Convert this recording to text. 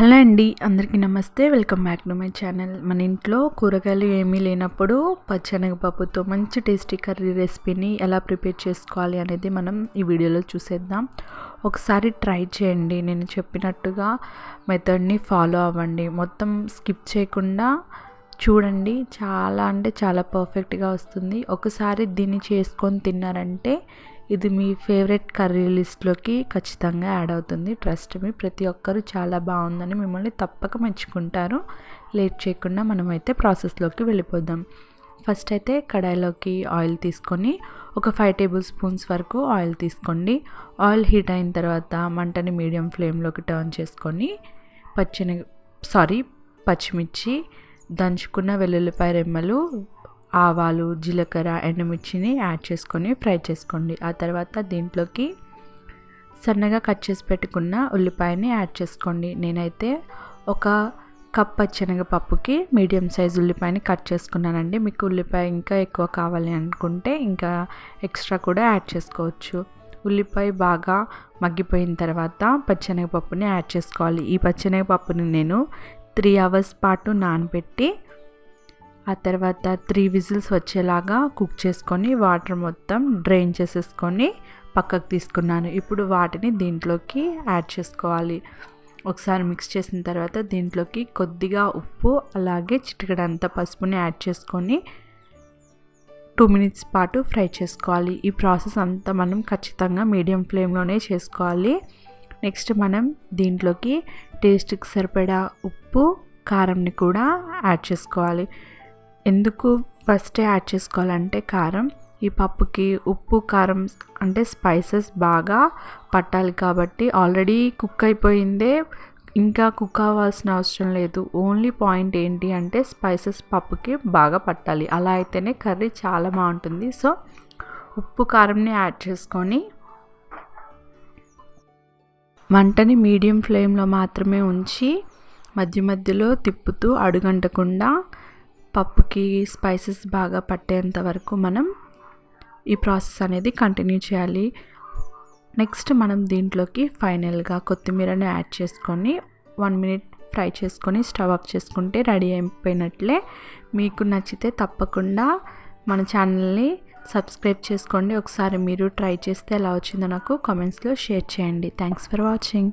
Hello అండి అందరికీ నమస్తే. Welcome back to my channel. మన ఇంట్లో కూరగాయలు ఏమీ లేనప్పుడు పచ్చనగపప్పుతో మంచి టేస్టీ కర్రీ రెసిపీని ఎలా ప్రిపేర్ చేసుకోవాలి అనేది మనం ఈ వీడియోలో చూసేద్దాం. ఒకసారి ట్రై చేయండి. నేను చెప్పినట్టుగా మెథడ్ని ఫాలో అవ్వండి. మొత్తం స్కిప్ చేయకుండా చూడండి. చాలా అంటే చాలా పర్ఫెక్ట్గా వస్తుంది. ఒకసారి దీన్ని చేసుకొని తిన్నారంటే ఇది మీ ఫేవరెట్ కర్రీ లిస్ట్లోకి ఖచ్చితంగా యాడ్ అవుతుంది. ట్రస్ట్ మీ ప్రతి ఒక్కరూ చాలా బాగుందని మిమ్మల్ని తప్పక మెచ్చుకుంటారు. లేట్ చేయకుండా మనమైతే ప్రాసెస్లోకి వెళ్ళిపోదాం. ఫస్ట్ అయితే కడాయిలోకి ఆయిల్ తీసుకొని ఒక ఫైవ్ టేబుల్ స్పూన్స్ వరకు ఆయిల్ తీసుకోండి. ఆయిల్ హీట్ అయిన తర్వాత మంటని మీడియం ఫ్లేమ్లోకి టర్న్ చేసుకొని పచ్చిని సారీ పచ్చిమిర్చి దంచుకున్న వెల్లుల్లిపాయ రెమ్మలు ఆవాలు జీలకర్ర ఎండుమిర్చిని యాడ్ చేసుకొని ఫ్రై చేసుకోండి. ఆ తర్వాత దీంట్లోకి సన్నగా కట్ చేసి పెట్టుకున్న ఉల్లిపాయని యాడ్ చేసుకోండి. నేనైతే ఒక కప్ పచ్చెనగపప్పుకి మీడియం సైజ్ ఉల్లిపాయని కట్ చేసుకున్నానండి. మీకు ఉల్లిపాయ ఇంకా ఎక్కువ కావాలి అనుకుంటే ఇంకా ఎక్స్ట్రా కూడా యాడ్ చేసుకోవచ్చు. ఉల్లిపాయ బాగా మగ్గిపోయిన తర్వాత పచ్చనగపప్పుని యాడ్ చేసుకోవాలి. ఈ పచ్చనగపప్పుని నేను త్రీ అవర్స్ పాటు నానబెట్టి ఆ తర్వాత త్రీ విజిల్స్ వచ్చేలాగా కుక్ చేసుకొని వాటర్ మొత్తం డ్రైన్ చేసేసుకొని పక్కకు తీసుకున్నాను. ఇప్పుడు వాటిని దీంట్లోకి యాడ్ చేసుకోవాలి. ఒకసారి మిక్స్ చేసిన తర్వాత దీంట్లోకి కొద్దిగా ఉప్పు అలాగే చిటికడంత పసుపుని యాడ్ చేసుకొని టూ మినిట్స్ పాటు ఫ్రై చేసుకోవాలి. ఈ ప్రాసెస్ అంతా మనం ఖచ్చితంగా మీడియం ఫ్లేమ్లోనే చేసుకోవాలి. నెక్స్ట్ మనం దీంట్లోకి టేస్ట్కి సరిపడా ఉప్పు కారంని కూడా యాడ్ చేసుకోవాలి. ఎందుకు ఫస్టే యాడ్ చేసుకోవాలంటే కారం. ఈ పప్పుకి ఉప్పు కారం అంటే స్పైసెస్ బాగా పట్టాలి కాబట్టి ఆల్రెడీ కుక్ అయిపోయిందే. ఇంకా కుక్ అవ్వాల్సిన అవసరం లేదు. ఓన్లీ పాయింట్ ఏంటి అంటే స్పైసెస్ పప్పుకి బాగా పట్టాలి. అలా అయితేనే కర్రీ చాలా బాగుంటుంది. సో ఉప్పు కారంని యాడ్ చేసుకొని వంటని మీడియం ఫ్లేమ్లో మాత్రమే ఉంచి మధ్య మధ్యలో తిప్పుతూ అడుగంటకుండా పప్పుకి స్పైసెస్ బాగా పట్టేంత వరకు మనం ఈ ప్రాసెస్ అనేది కంటిన్యూ చేయాలి. నెక్స్ట్ మనం దీంట్లోకి ఫైనల్గా కొత్తిమీరని యాడ్ చేసుకొని వన్ మినిట్ ఫ్రై చేసుకొని స్టవ్ ఆఫ్ చేసుకుంటే రెడీ అయిపోయినట్లే. మీకు నచ్చితే తప్పకుండా మన ఛానల్ని సబ్స్క్రైబ్ చేసుకోండి. ఒకసారి మీరు ట్రై చేస్తే ఎలా వచ్చిందో నాకు కామెంట్స్లో షేర్ చేయండి. Thanks for watching.